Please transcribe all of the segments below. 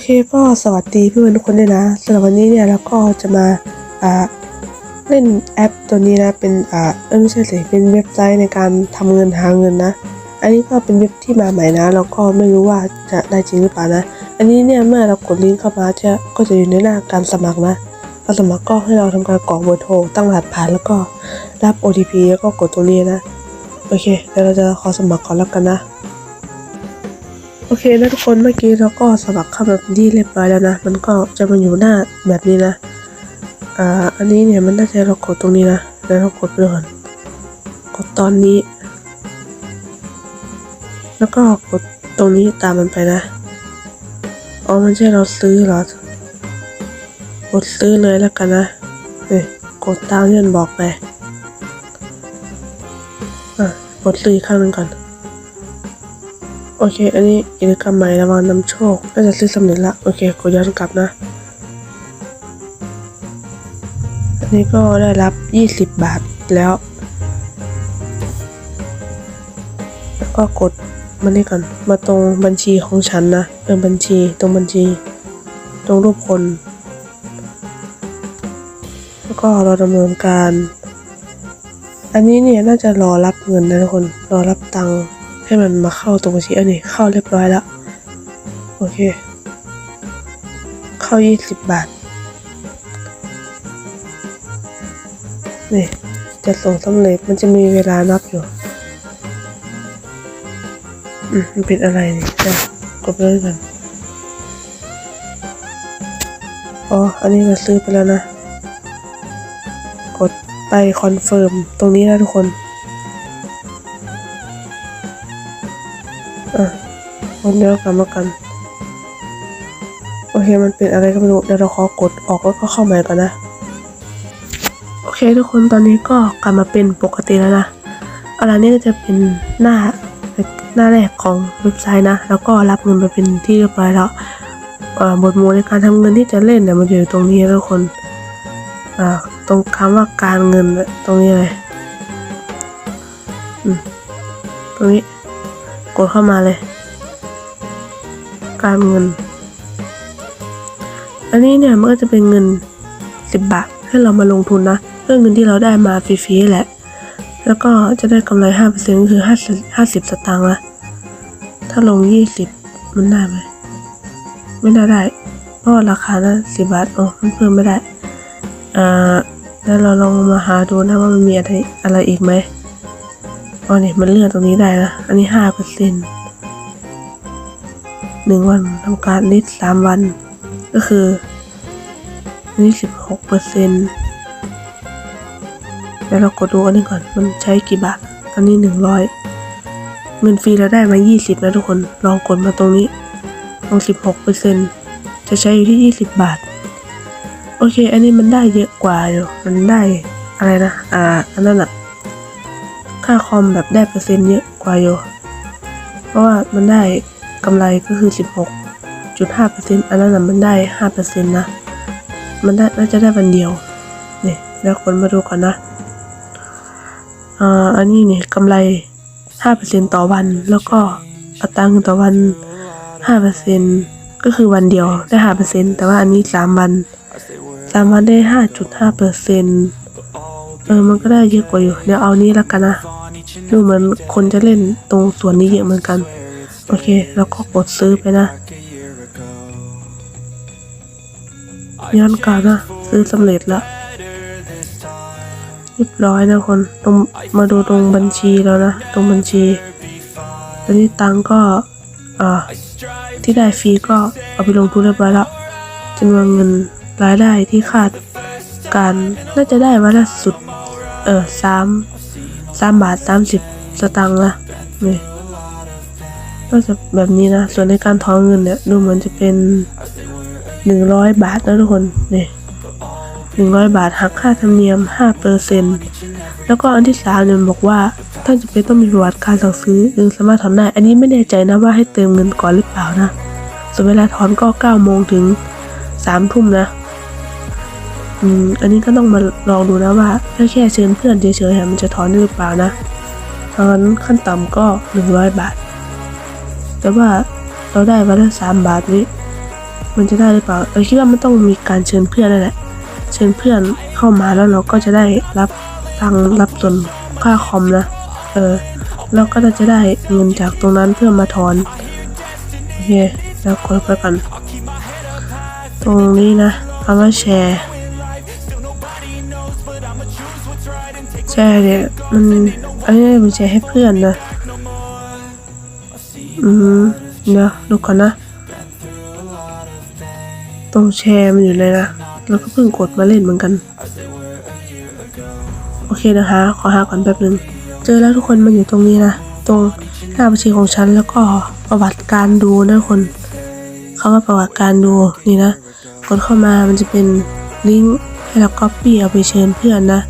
เคก็สวัสดีเพื่อนทุกคนด้วยนะสำหรับวันนี้เนี่ยเราก็จะมาอ่าเล่นแอปตัวนี้นะเป็นอ่าไม่ใช่สิเป็นเว็บไซต์ในการทำเงินหาเงินนะ อันนี้ก็เป็นเว็บที่มาใหม่นะแล้วก็ไม่รู้ว่าจะได้จริงหรือเปล่านะ อันนี้เนี่ยเมื่อเรากดลิงก์เข้ามาจะก็จะอยู่ในหน้าการสมัครนะการสมัครก็ให้เราทำการกรอกเบอร์โทรตั้งรหัสผ่านแล้วก็รับ OTP แล้วก็กดตรงนี้นะโอเคเดี๋ยวเราจะขอสมัครก่อนแล้วกันนะ อเคนะทุกคนเมื่อกี้เราก็สมัครเข้าแบบที่เรียบร้อยแล้วนะ มันก็จะมาอยู่หน้าแบบนี้นะอ่าอันนี้เนี่ยมันน่าจะเรากดตรงนี้นะแล้วเรากดไปก่อนกดตอนนี้ แล้วก็กดตรงนี้ตามมันไปนะอ๋อมันใช่เราซื้อหรอกดซื้อเลยแล้วกันนะเอ้ยกดตามที่มันบอกไปอะกดซื้ออีกครั้งหนึ่งก่อน โอเค อันนี้กิจกรรมใหม่ระวังนำโชคน่าจะซื้อสำเร็จละ โอเคกดย้อนกลับนะ อันนี้ก็ได้รับ 20 บาทแล้ว แล้วก็กดมานี่ก่อน มาตรงบัญชีของฉันนะ เออบัญชีตรงบัญชี ตรงรูปคน แล้วก็เราดำเนินการ อันนี้เนี่ยน่าจะรอรับเงินนะทุกคน รอรับตังค์ ให้มันมาเข้าตรงบัญชีอันนี้เข้าเรียบร้อยแล้วโอเค เข้า 20 บาท นี่จะส่งสำเร็จมันจะมีเวลานับอยู่อืมมันเป็นอะไรนี่จะกดไปเลยกันอ๋อ อันนี้เราซื้อไปแล้วนะ กดไปคอนเฟิร์มตรงนี้นะทุกคน อะคนเดียวกันมากัน โอเคมันเป็นอะไรก็ไม่รู้เดี๋ยวเราขอกดออกแล้วก็เข้าใหม่ก่อนนะ โอเคทุกคนตอนนี้ก็กลับมาเป็นปกติแล้วนะอันนี้ก็จะเป็นหน้าหน้าแรกของเว็บไซต์นะ แล้วก็รับเงินไปเป็นที่เรียบร้อยแล้วบทหมู่ในการทำเงินที่จะเล่นเนี่ยมันอยู่ตรงนี้ทุกคนตรงคำว่าการเงินตรงนี้เลยตรงนี้ กดเข้ามาเลย การเงิน อันนี้เนี่ยมันก็จะเป็นเงินสิบบาทให้เรามาลงทุนนะเรื่องเงินที่เราได้มาฟรีๆแหละ แล้วก็จะได้กำไรห้าเปอร์เซ็นต์คือห้าสิบสตางค์ละถ้าลงยี่สิบมันได้ไหมไม่น่าได้ เพราะราคานะสิบบาทโอ้มันเพิ่มไม่ได้อ่าแล้วเราลองมาหาดูนะว่ามันมีอะไรอะไรอีกไหม อ๋อเนี่ยมันเลื่อนตรงนี้ได้นะ อันนี้ห้าเปอร์เซ็นต์หนึ่งวันทำการนิดสามวัน ก็คืออันนี้สิบหกเปอร์เซ็นต์แล้วเรากดดูอันนี้ก่อน มันใช้กี่บาท อันนี้หนึ่งร้อยเงินฟรีเราได้มายี่สิบนะทุกคน ลองกดมาตรงนี้ลงสิบหกเปอร์เซ็นต์จะใช้อยู่ที่ยี่สิบบาท โอเค อันนี้มันได้เยอะกว่าอยู่ มันได้อะไรนะ อ่า อันนั้นอะ ค่าคอมแบบได้เปอร์เซ็นต์เยอะกว่าอยู่ เพราะว่ามันได้กำไรก็คือสิบหกจุดห้าเปอร์เซ็นอันนั้นน่ะมันได้ห้าเปอร์เซ็นต์นะ มันได้น่าจะได้วันเดียว นี่แล้วคนมาดูก่อนนะอ่าอันนี้เนี่ยกำไรห้าเปอร์เซ็นต่อวัน แล้วก็อัตราเงินต่อวันห้าเปอร์เซ็นก็คือวันเดียวได้ห้าเปอร์เซ็นแต่ว่าอันนี้สามวันสามวันได้ห้าจุดห้าเปอร์เซ็นเออ มันก็ได้เยอะกว่าอยู่ เดี๋ยวเอานี้แล้วกันนะ ดูเหมือนคนจะเล่นตรงส่วนนี้เยอะเหมือนกัน โอเค แล้วก็กดซื้อไปนะย้อนกลับนะซื้อสำเร็จแล้วเรียบร้อยนะคนตรงมาดูตรงบัญชีแล้วนะ ตรงบัญชีตอนนี้ตังก็อ่าที่ได้ฟรีก็เอาไปลงทุนเรียบร้อยแล้วจำนวนเงินรายได้ที่คาดการน่าจะได้วันละสุด เออสาม สามบาทสามสิบสตางค์ละนี่ก็จะแบบนี้นะ ส่วนในการถอนเงินเนี่ยดูเหมือนจะเป็นหนึ่งร้อยบาทนะทุกคนนี่หนึ่งร้อยบาทหักค่าธรรมเนียมห้าเปอร์เซ็นแล้วก็อันที่สามเนี่ยบอกว่าถ้าจะเป็นต้องมีประวัติการสั่งซื้อจึงสามารถถอนได้ อันนี้ไม่แน่ใจนะว่าให้เติมเงินก่อนหรือเปล่านะ ส่วนเวลาถอนก็เก้าโมงถึงสามทุ่มนะ อืมอันนี้ก็ต้องมาลองดูนะว่าถ้าแค่เชิญเพื่อนเฉยๆมันจะถอนได้หรือเปล่านะเพราะงั้นขั้นต่ำก็หนึ่งร้อยบาท แต่ว่าเราได้วันละสามบาทนี้มันจะได้หรือเปล่าเราคิดว่ามันต้องมีการเชิญเพื่อนนั่นแหละเชิญเพื่อนเข้ามาแล้วเราก็จะได้รับตังรับส่วนค่าคอมนะ เออเราก็จะได้เงินจากตรงนั้นเพื่อมาถอนโอเคแล้วกดไปกัน ตรงนี้นะเอามาแชร์ แชร์เนี่ยมันอันนี้มันแชร์ให้เพื่อนนะ อืมเดี๋ยวดูก่อนนะ ตรงแชร์มันอยู่เลยนะแล้วก็เพิ่งกดมาเล่นเหมือนกัน โอเคนะคะ ขอหาก่อนแป๊บนึง เจอแล้วทุกคนมันอยู่ตรงนี้นะ ตรงหน้าบัญชีของฉันแล้วก็ประวัติการดูนะทุกคนเขาว่าประวัติการดูนี่นะ กดเข้ามามันจะเป็นลิงก์ให้เราก๊อปปี้เอาไปเชิญเพื่อนนะ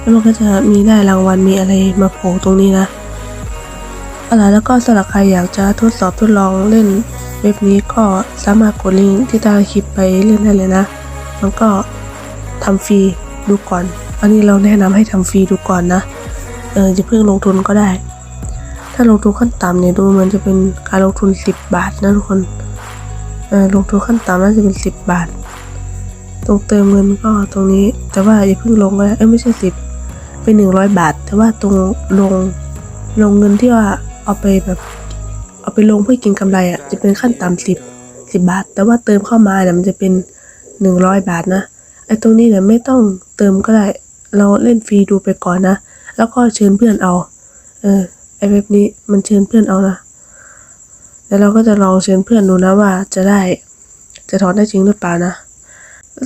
แล้วมันก็จะมีได้รางวัลมีอะไรมาโผล่ตรงนี้นะอะไรแล้วก็สำหรับใครอยากจะทดสอบทดลองเล่นเว็บนี้ก็สามารถกดลิงก์ที่ตาคลิปไปเล่นได้เลยนะ มันก็ทำฟรีดูก่อน อันนี้เราแนะนำให้ทำฟรีดูก่อนนะ เออจะเพิ่งลงทุนก็ได้ ถ้าลงทุนขั้นต่ำเนี่ยดูมันจะเป็นการลงทุน 10 บาทนะทุกคน เออลงทุนขั้นต่ำน่าจะเป็น 10 บาท ตรงเติมเงินก็ตรงนี้ แต่ว่าอย่าเพิ่งลงก็ได้ เอ้ยไม่ใช่ 10 ไปหนึ่งร้อยบาท แต่ว่าตรงลงลงเงินที่ว่าเอาไปแบบ เอาไปลงเพื่อกินกำไรอะจะเป็นขั้นต่ำสิบสิบบาท แต่ว่าเติมเข้ามาเนี่ยมันจะเป็นหนึ่งร้อยบาทนะไอ้ตรงนี้เนี่ยไม่ต้องเติมก็ได้ เราเล่นฟรีดูไปก่อนนะ แล้วก็เชิญเพื่อนเอา เออไอ้แบบนี้มันเชิญเพื่อนเอานะแล้วเราก็จะลองเชิญเพื่อนดูนะว่าจะได้จะถอนได้จริงหรือเปล่านะ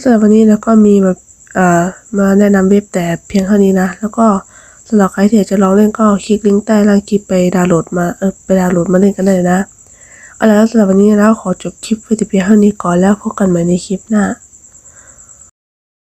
แต่วันนี้เราก็มีแบบ มาแนะนำเว็บแต่เพียงเท่านี้นะ แล้วก็สำหรับใครที่อยากจะลองเล่นก็คลิกลิงก์ใต้ล่างคลิปไปดาวน์โหลดมาเออไปดาวน์โหลดมาเล่นกันได้นะเอาละสำหรับวันนี้แล้วขอจบคลิปไว้แต่เพียงเท่านี้ก่อนแล้วพบกันใหม่ในคลิปหน้า